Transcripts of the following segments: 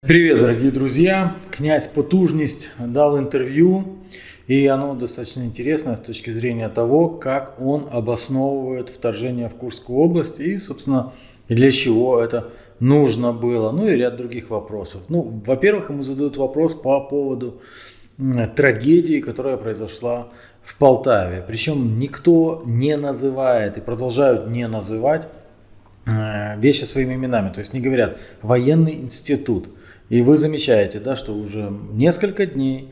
Привет, дорогие друзья! Князь Потужность дал интервью, и оно достаточно интересное с точки зрения того, как он обосновывает вторжение в Курскую область и, собственно, для чего это нужно было, ну и ряд других вопросов. Ну, во-первых, ему задают вопрос по поводу трагедии, которая произошла в Полтаве. Причем никто не называет и продолжают не называть э, вещи своими именами. То есть не говорят военный институт. И вы замечаете, да, что уже несколько дней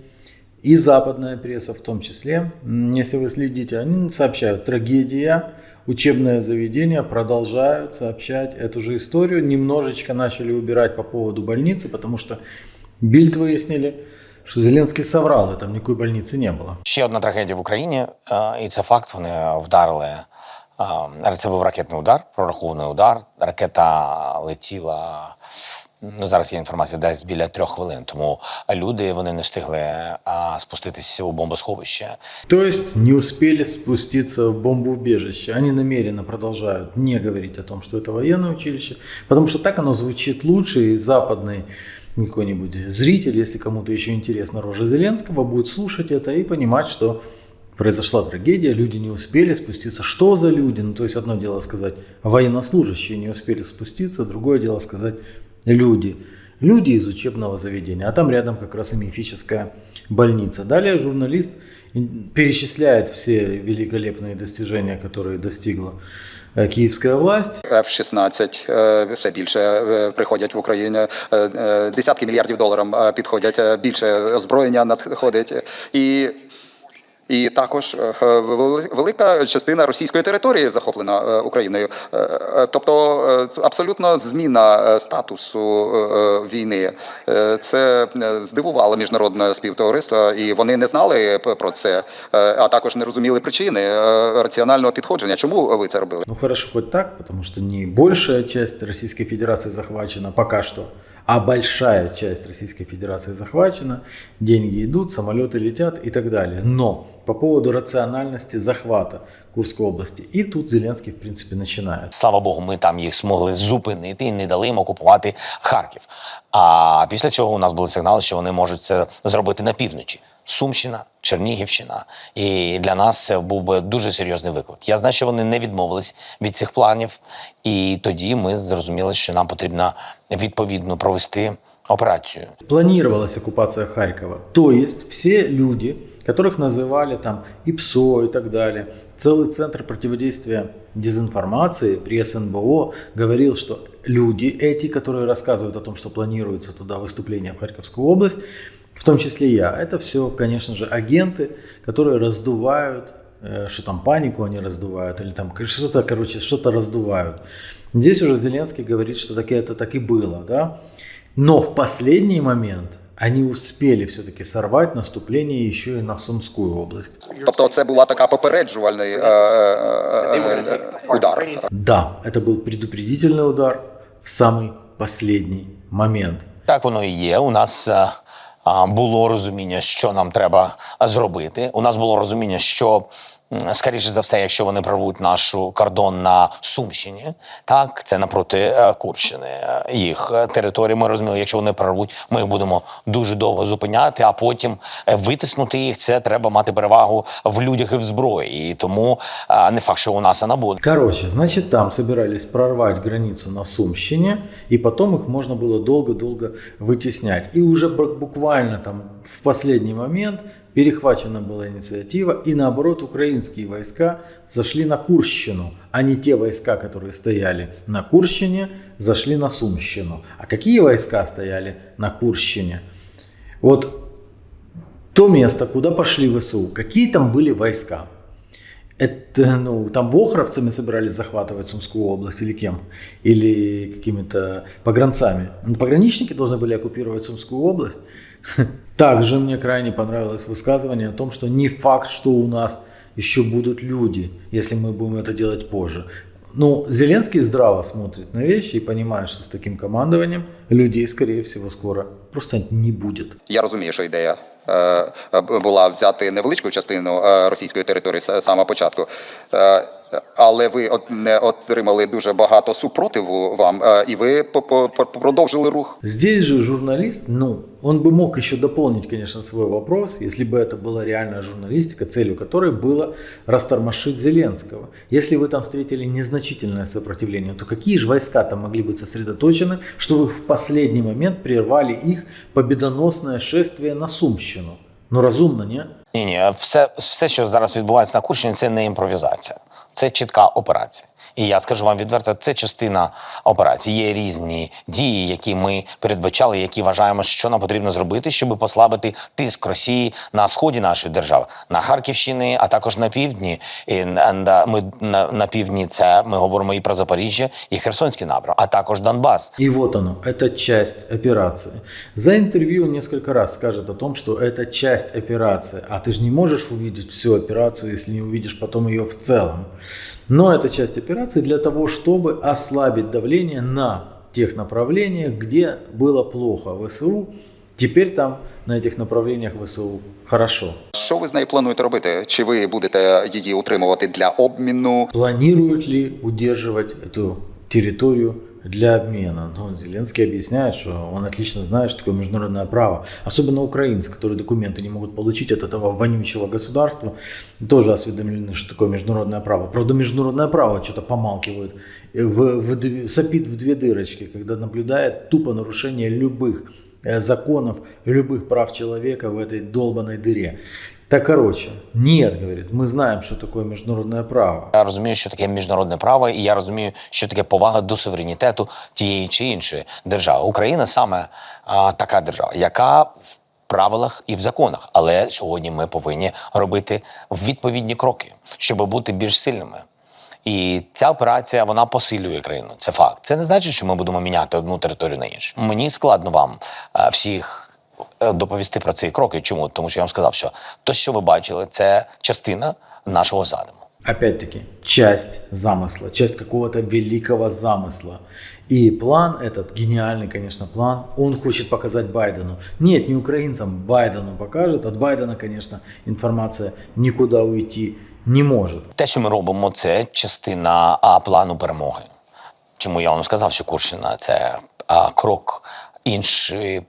и западная пресса в том числе, м, если вы следите, они сообщают трагедия, учебное заведение продолжают сообщать эту же историю. Немножечко начали убирать по поводу больницы, потому что Бильд выяснили, что Зеленский соврал, и там никакой больницы не было. Ще одна трагедія в Україні, е, і це факт. Вони вдарили. е, Це був ракетний удар, прорахований удар. Ракета летіла. Ну зараз є інформація, десь біля трьох хвилин. Тому люди вони не встигли а, спуститися у бомбосховище. То есть не успели спуститься в бомбоубежище. Они намеренно продолжают не говорить о том, что это военное училище, потому что так оно звучит лучше, и западный какой-нибудь зритель, если кому-то еще интересно рожа Зеленского, будет слушать это и понимать, что произошла трагедия, люди не успели спуститься. Что за люди? Ну, то есть одно дело сказать, военнослужащие не успели спуститься, другое дело сказать, люди. Люди из учебного заведения, а там рядом как раз и мифическая больница. Далее журналист перечисляет все великолепные достижения, которые достигла э, киевская власть. F-16 е, все більше е, приходять в Україну. Е, е, Десятки мільярдів доларів е, підходять, е, більше озброєння надходить. І, і також е, велика частина російської території захоплена е, Україною. Е, е, Тобто е, абсолютно зміна е, статусу е, е, війни. Е, Це е, здивувало міжнародне співтовариство, і вони не знали про це, е, а також не розуміли причини е, раціонального підходження. Чому ви це робили? Ну хорошо хоть так, потому что не большая часть Российской Федерации захвачена пока что, а большая часть Российской Федерации захвачена, деньги идут, самолеты летят и так далее. Но по поводу рациональности захвата Курської області, і тут Зеленський в принципі починає. Слава Богу, ми там їх змогли зупинити і не дали їм окупувати Харків. А після цього у нас були сигнали, що вони можуть це зробити на півночі. Сумщина, Чернігівщина, і для нас це був би дуже серйозний виклик. Я знаю, що вони не відмовились від цих планів, і тоді ми зрозуміли, що нам потрібно відповідно провести операцію. Планировалась оккупация Харькова. То есть все люди, которых называли там ИПСО и так далее, целый центр противодействия дезинформации при СНБО говорил, что люди эти, которые рассказывают о том, что планируется туда выступление в Харьковскую область, в том числе я, это все, конечно же, агенты, которые раздувают, э, что там панику они раздувают, или там что-то, короче, что-то раздувают. Здесь уже Зеленский говорит, что так это так и было, да. Но в последний момент они успели все-таки сорвать наступление еще и на Сумскую область. Тобто це була така попереджувальний удар. Да, это был предупредительный удар в самый последний момент. Так воно і є. У нас було розуміння, що нам треба зробити. У нас було розуміння, що скоріше за все, якщо вони прорвуть нашу кордон на Сумщині, так це напроти е, Курщини. е, Їх е, території. Ми розуміли, якщо вони прорвуть, ми їх будемо дуже довго зупиняти, а потім витиснути їх. Це треба мати перевагу в людях і в зброї. І тому не факт, що у нас вона буде. Короче, значит, там собирались прорвать границу на Сумщине, и потом их можно было долго-долго вытеснять. И уже бу- буквально там в последний момент перехвачена была инициатива, и наоборот украинские войска зашли на Курщину, а не те войска, которые стояли на Курщине, зашли на Сумщину. А какие войска стояли на Курщине? Вот то место, куда пошли ВСУ, какие там были войска? Это, ну, там вохровцами собирались захватывать Сумскую область или кем? Или какими-то погранцами? Пограничники должны были оккупировать Сумскую область. Также мне крайне понравилось высказывание о том, что не факт, что у нас еще будут люди, если мы будем это делать позже. Ну, Зеленский здраво смотрит на вещи и понимает, что с таким командованием людей, скорее всего, скоро просто не будет. Я розумію, що ідея е, е, була взяти невеличку частину е, російської території з самого початку. Е, але ви от не отримали дуже багато супротиву вам, е, і ви по- по- по- продовжили рух. Здесь же журналист, ну, он бы мог еще дополнить, конечно, свой вопрос, если бы это была реальная журналистика, целью которой было растормошить Зеленского. Если вы там встретили незначительное сопротивление, то какие же войска там могли быть сосредоточены, что вы в последний момент прервали их победоносное шествие на Сумщину? Ну, разумно, не? Ні, ні, все, все, що зараз відбувається на Курщині, це не імпровізація, це чітка операція. І я скажу вам відверто, це частина операції. Є різні дії, які ми передбачали, які вважаємо, що нам потрібно зробити, щоб послабити тиск Росії на сході нашої держави, на Харківщині, а також на півдні. І н- н- ми на, на півдні це ми говоримо і про Запоріжжя, і Херсонський напрям, а також Донбас. И вот оно, это часть операции. За интервью он несколько раз скажет о том, что это часть операции. А ты же не можешь увидеть всю операцию, если не увидишь потом ее в целом. Но это часть операции для того, чтобы ослабить давление на тех направлениях, где было плохо ВСУ. Теперь там на этих направлениях ВСУ хорошо. Що ви з нею плануєте робити? Чи ви будете її утримувати для обміну? Планируют ли удерживать эту территорию для обмена? Ну, Зеленский объясняет, что он отлично знает, что такое международное право. Особенно украинцы, которые документы не могут получить от этого вонючего государства, тоже осведомлены, что такое международное право. Правда, международное право что-то помалкивает, в, в сопит в две дырочки, когда наблюдает тупо нарушение любых э, законов, любых прав человека в этой долбанной дыре. Так, короче, нет, говорит, мы знаем, что такое международное право. Я розумію, що таке міжнародне право, і я розумію, що таке повага до суверенітету тієї чи іншої держави. Україна саме а, така держава, яка в правилах і в законах. Але сьогодні ми повинні робити відповідні кроки, щоб бути більш сильними. І ця операція вона посилює країну. Це факт. Це не значить, що ми будемо міняти одну територію на іншу. Мені складно вам е, всіх доповісти про ці кроки. Чому? Тому що я вам сказав, що те, що ви бачили, це частина нашого задуму. Опять-таки, часть замысла, часть какого-то великого замысла. И план этот, гениальный, конечно, план, он хочет показать Байдену. Нет, не украинцам, Байдену покажет. От Байдена, конечно, информация никуда уйти не может. Те, що ми робимо, це частина а, плану перемоги. Чому я вам сказав, що Курщина це а, крок іншої е,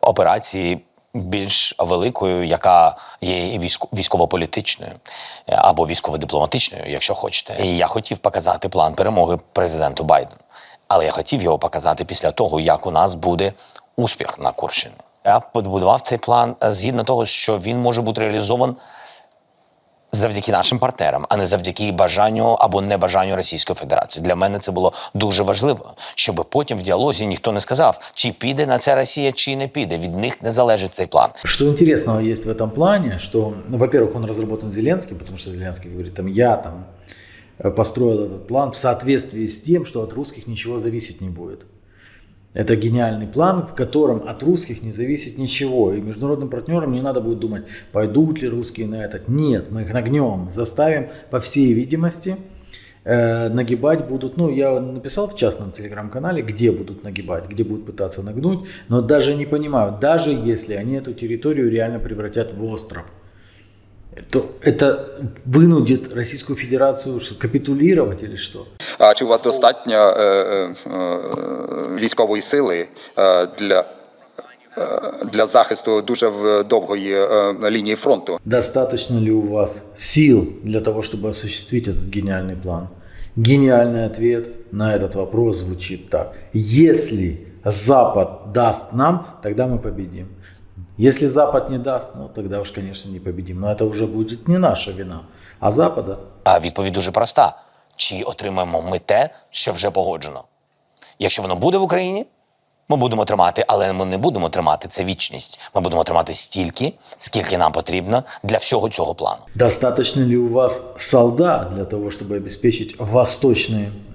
операції, більш великою, яка є військо- військово-політичною е, або військово-дипломатичною, якщо хочете. І я хотів показати план перемоги президенту Байдену. Але я хотів його показати після того, як у нас буде успіх на Курщині. Я побудував цей план е, згідно того, що він може бути реалізований завдяки нашим партнерам, а не завдяки бажанню або небажанню Російської Федерації. Для мене це було дуже важливо, щоб потім в діалозі ніхто не сказав, чи піде на це Росія, чи не піде. Від них не залежить цей план. Что интересного есть в этом плане, что, ну, во-первых, он разработан Зеленским, потому что Зеленский говорит, там, я там э, построил этот план в соответствии с тем, что от русских ничего зависеть не будет. Это гениальный план, в котором от русских не зависит ничего. И международным партнерам не надо будет думать, пойдут ли русские на этот. Нет, мы их нагнем, заставим, по всей видимости, э, нагибать будут. Ну, я написал в частном телеграм-канале, где будут нагибать, где будут пытаться нагнуть. Но даже не понимаю, даже если они эту территорию реально превратят в остров, то это вынудит Российскую Федерацию что, капитулировать или что? А чи у вас достатньо е, е, е, військової сили е, для, е, для захисту дуже в- довгої е, лінії фронту? Достаточно ли у вас сил для того, чтобы осуществить этот гениальный план? Гениальный ответ на этот вопрос звучит так. Если Запад даст нам, тогда мы победим. Если Запад не даст, ну тогда уж, конечно, не победим. Но это уже будет не наша вина, а Запада. А відповідь дуже проста: чи отримаємо ми те, що вже погоджено? Якщо воно буде в Україні, ми будемо тримати, але ми не будемо тримати це вічність. Ми будемо тримати стільки, скільки нам потрібно для всього цього плану. Достаточно ли у вас солдат для того, щоб чтобы обеспечить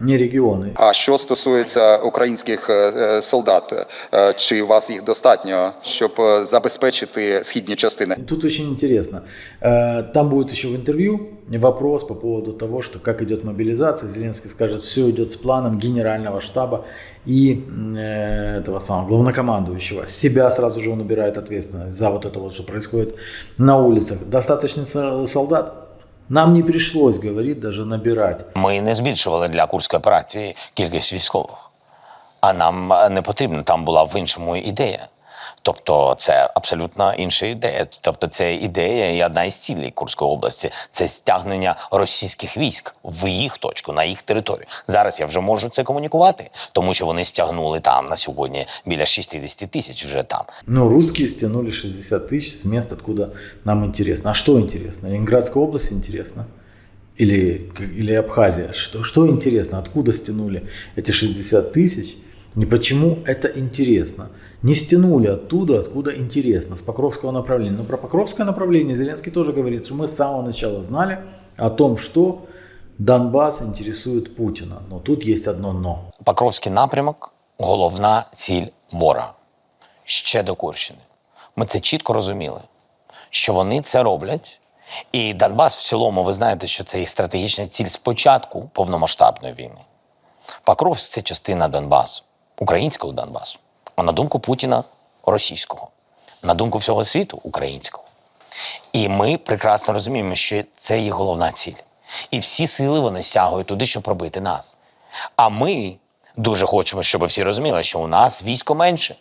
восточные регионы? А що стосується українських е, е, солдат, е, чи у вас їх достатньо, щоб е, забезпечити східні частини? Тут очень интересно. Э, Там будет еще в интервью вопрос по поводу того, что как идет мобилизация. Зеленский скажет, все идет с планом генерального штаба и э, этого самого главнокомандующего. С себя сразу же он убирает ответственность за вот это вот, что происходит на улицах. Достаточно со- солдат? Нам не пришлось, говорит, даже набирать. Ми не збільшували для курської операції кількість військових. А нам е, не потрібно, там була в іншому ідея. Тобто це абсолютно інша ідея. Тобто це ідея і одна із цілей Курської області це стягнення російських військ в їх точку, на їх територію. Зараз я вже можу це комунікувати, тому що вони стягнули там на сьогодні біля 60 тисяч вже там. Но русские стянули 60 тысяч с мест, откуда нам интересно. А что интересно? Ленинградская область интересно? Или, или Абхазия? Что, что интересно? Откуда стянули эти 60 тысяч? И почему это интересно? Не стянули оттуда, откуда интересно, с Покровского направления. Но про Покровское направление Зеленский тоже говорит, что мы с самого начала знали о том, что Донбасс интересует Путина. Но тут есть одно «но». Покровський напрямок головна ціль ворога ще до Курщини. Ми це чітко розуміли, що вони це роблять. І Донбас в цілому, ви знаєте, що це їх стратегічна ціль з початку повномасштабної війни. Покровськ це частина Донбасу, українського Донбасу. А на думку Путіна російського, на думку всього світу українського. І ми прекрасно розуміємо, що це їх головна ціль. І всі сили вони стягують туди, щоб пробити нас. А ми дуже хочемо, щоб всі розуміли, що у нас військо менше.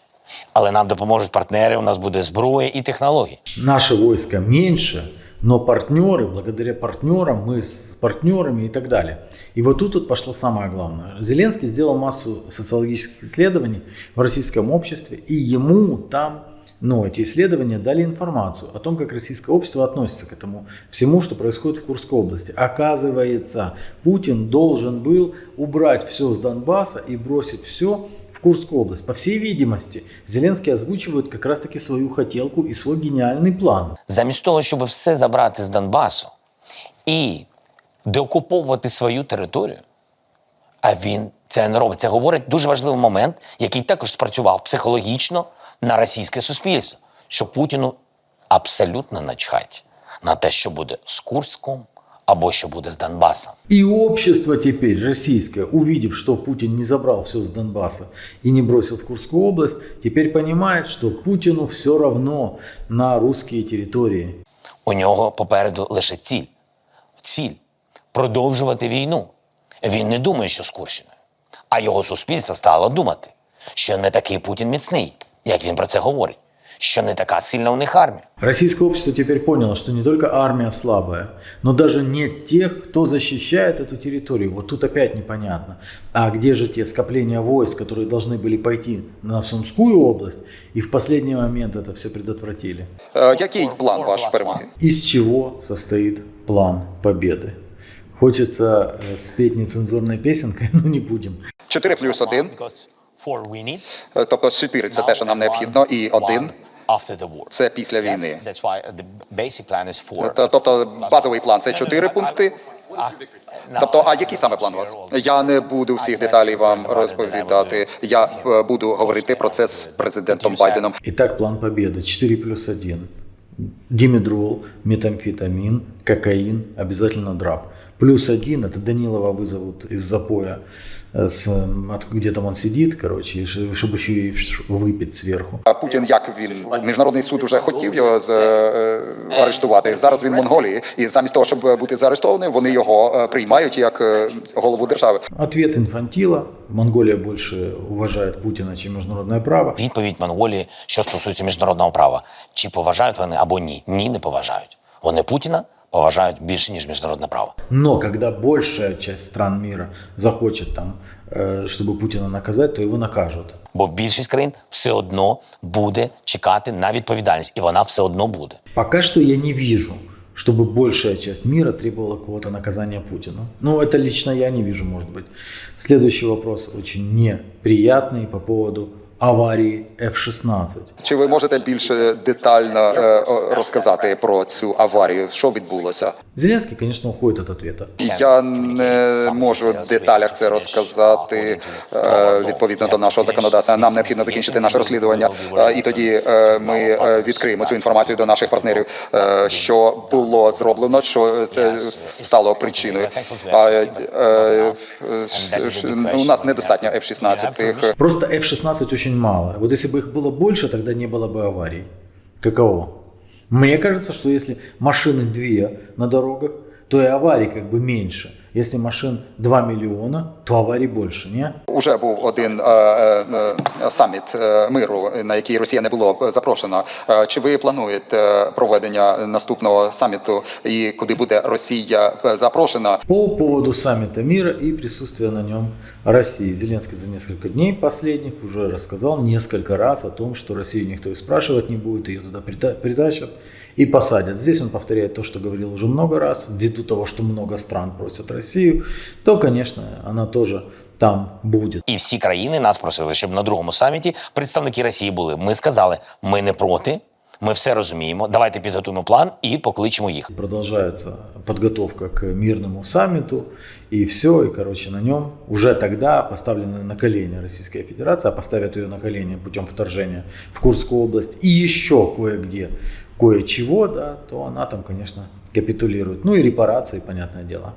Але нам допоможуть партнери, у нас буде зброя і технології. Наше войско меньше, но партнеры, благодаря партнерам, мы с партнерами и так далее. И вот тут вот пошло самое главное. Зеленский сделал массу социологических исследований в российском обществе, и ему там, ну, эти исследования дали информацию о том, как российское общество относится к этому всему, что происходит в Курской области. Оказывается, Путин должен был убрать все с Донбасса и бросить все Курскую область. По всей видимости, Зеленский озвучивает как раз-таки свою хотелку и свой гениальный план. Замість того, щоб все забрати з Донбасу і деокуповувати свою територію, а він це не робить. Це говорить дуже важливий момент, який також спрацював психологічно на російське суспільство, що Путіну абсолютно начхать на те, що буде з Курском або що буде з Донбасом. И общество теперь российское, увидев, что Путин не забрал все с Донбасса и не бросил в Курскую область, теперь понимает, что Путину все равно на русские территории. У нього попереду лише ціль. Ціль продовжувати війну. Він не думає, що з Курщиною. А його суспільство стало думати, що не такий Путін міцний, як він про це говорить, що не така сильна у них армія. Российское общество теперь поняло, что не только армия слабая, но даже нет тех, кто защищает эту территорию. Вот тут опять непонятно. А где же те скопления войск, которые должны были пойти на Сумскую область, и в последний момент это все предотвратили? Е, Який план ваш перемоги? Из чего состоит план победы? Хочется э, спеть нецензурной песенкой, но не будем. 4 плюс 1, Because four we need, е, тобто 4 – це те, що нам необхідно, і 1 after the war. – це після війни. That's why the basic plan is four. Т- Тобто базовий план – це 4 пункти. Тобто, а який саме план у вас? Я не буду всіх деталей вам розповідати. Я е, буду говорити про це з президентом Байденом. Итак, план победы 4 плюс 1. Димедрол, метамфетамин, кокаин, обязательно драп. Плюс один, это Данилова вызовут из запоя, э, с, где там он сидит, короче, и ш- чтобы еще и выпить сверху. А Путін, як він міжнародний суд уже хотів його з, е, арештувати. Зараз він в Монголії, і замість того, щоб бути заарештованим, вони його е, приймають як е, голову держави. Ответ инфантила. Монголия больше уважает Путина, чем международное право. Відповідь Монголії, що стосується міжнародного права, чи поважають вони або ні? Ні, не поважають. Вони Путіна поважають більше ніж міжнародне право. Но когда большая часть стран мира захочет там, э, чтобы Путина наказать, то его накажут. Бо більшість країн все одно буде чекати на відповідальність, і вона все одно буде. Пока что я не вижу, чтобы большая часть мира требовала какого-то наказания Путину. Ну, это лично я не вижу, может быть. Следующий вопрос очень неприятный по поводу аварии F-16. Чи ви можете більше детально е, розказати про цю аварію? Що відбулося? Зеленский, конечно, уходит от ответа. Я не можу в деталях це розказати е, відповідно до нашого законодавства. Нам необхідно закінчити наше розслідування, е, і тоді ми відкриємо цю інформацію до наших партнерів, що було зроблено, що це стало причиною. У нас недостатньо F-16. Просто F-16 очень мало. Вот если бы их было больше, тогда не было бы аварий. Каково? Мне кажется, что если машины две на дорогах, то то и аварий как бы меньше. Если машин 2 миллиона, то аварий больше, не? Уже був один е, е, е, саміт е, миру, на який Росія не було б запрошена. Е, Чи ви плануєте проведення наступного саміту і куди буде Росія е, запрошена? По поводу саммита мира и присутствия на нем России. Зеленский за несколько дней последних уже рассказал несколько раз о том, что Россию никто и спрашивать не будет, ее туда прита- притащат и посадят. Здесь он повторяет то, что говорил уже много раз, ввиду того, что много стран просят Россию, то, конечно, она тоже там будет. І всі країни нас просили, щоб на другому саміті представники Росії були. Ми сказали, ми не проти, ми все розуміємо. Давайте підготуємо план і покличемо їх. Продолжается подготовка к мирному саммиту, и все, и, короче, на нем уже тогда поставлена на колени Российская Федерация, а поставят ее на колени путем вторжения в Курскую область и еще кое-где кое-чего, да, то она там, конечно, капитулирует. Ну и репарации, понятное дело.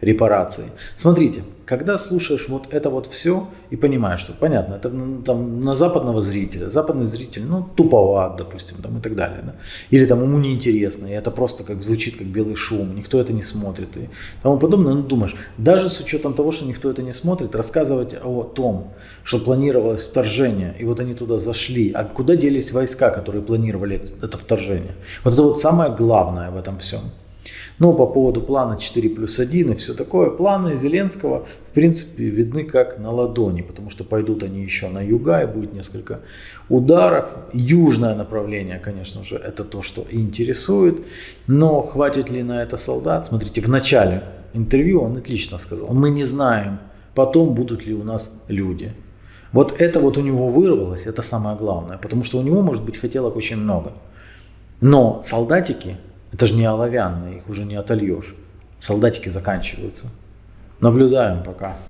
Репарации. Смотрите, когда слушаешь вот это вот все и понимаешь, что понятно, это там на западного зрителя, западный зритель, ну, туповат, допустим, там и так далее, да? или там ему неинтересно, и это просто как звучит как белый шум, никто это не смотрит и тому подобное, ну, думаешь, даже с учетом того, что никто это не смотрит, рассказывать о том, что планировалось вторжение, и вот они туда зашли, а куда делись войска, которые планировали это вторжение? Вот это вот самое главное в этом всем. Но по поводу плана 4 плюс 1 и все такое, планы Зеленского в принципе видны как на ладони, потому что пойдут они еще на юга и будет несколько ударов. Южное направление, конечно же, это то, что интересует. Но хватит ли на это солдат? Смотрите, в начале интервью он отлично сказал, мы не знаем потом будут ли у нас люди. Вот это вот у него вырвалось, это самое главное, потому что у него, может быть, хотелок очень много. Но солдатики, это же не оловянные, их уже не отольешь. Солдатики заканчиваются. Наблюдаем пока.